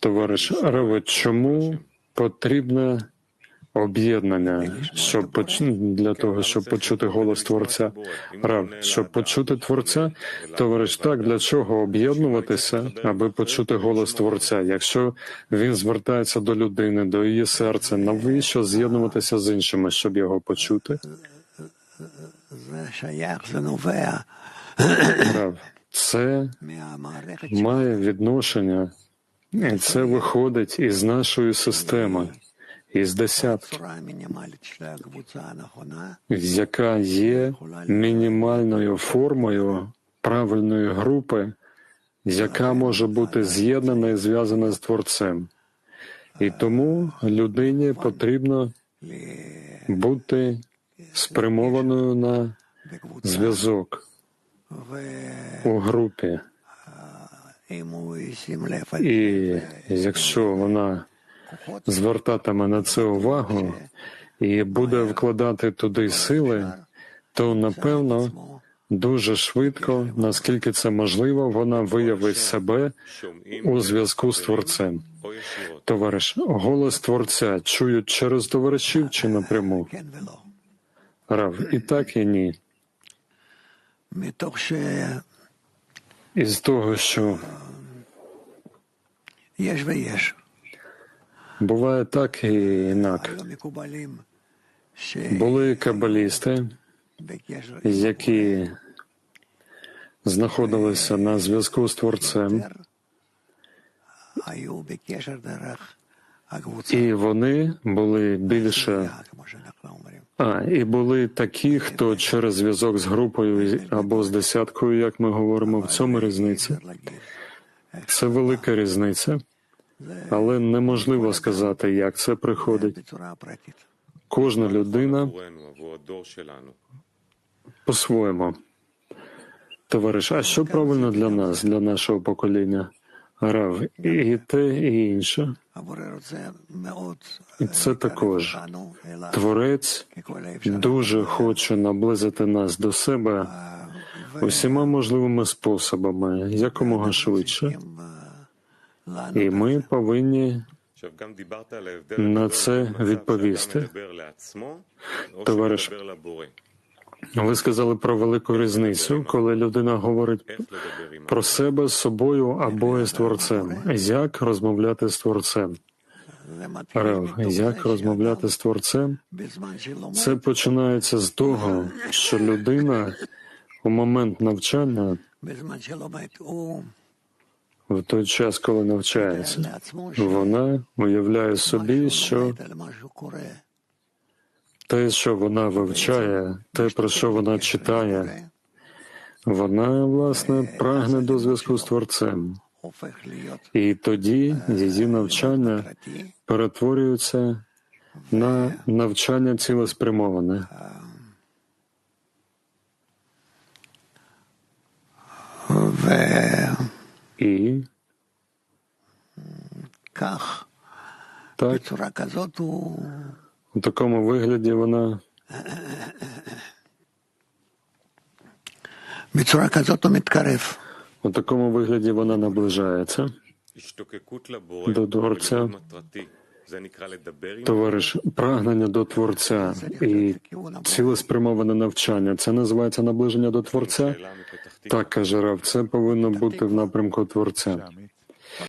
товариш Ревет, чому потрібне об'єднання, щоб поч... для того, щоб почути голос Творця Рав, щоб почути Творця, товариш, так для чого об'єднуватися, аби почути голос Творця? Якщо він звертається до людини, до її серця, навіщо з'єднуватися з іншими, щоб його почути? Рав це має відношення, і це виходить із нашої системи, із десятки, яка є мінімальною формою правильної групи, яка може бути з'єднана і зв'язана з творцем. І тому людині потрібно бути спрямованою на зв'язок у групі. І якщо вона звертатиме на це увагу і буде вкладати туди сили, то напевно дуже швидко, наскільки це можливо, вона виявить себе у зв'язку з творцем. Товариш, голос творця чують через товаришів чи напряму? Рав, і так, і ні із того, що буває так і інак. Були кабалісти, які знаходилися на зв'язку з творцем, і вони були більше а, і були такі, хто через зв'язок з групою або з десяткою, як ми говоримо, в цьому різниці. Це велика різниця, але неможливо сказати, як це приходить. Кожна людина по-своєму. Товариш, а що правильно для нас, для нашого покоління? Рав, і те, і інше. Це також творець дуже хоче наблизити нас до себе усіма можливими способами, якомога швидше. І ми повинні на це відповісти. Товариш ви сказали про велику різницю, коли людина говорить про себе з собою або з творцем. Як розмовляти з творцем? Рев, як розмовляти з творцем? Це починається з того, що людина у момент навчання в той час, коли навчається, вона уявляє собі, що те, що вона вивчає, те, про що вона читає, вона, власне, прагне до зв'язку з творцем. І тоді її навчання перетворюється на навчання цілеспрямоване. І так у такому вигляді вона. У такому вигляді вона наближається до творця. Товариш, прагнення до творця і цілеспрямоване навчання. Це називається наближення до творця. Так каже Рав, це повинно бути в напрямку творця.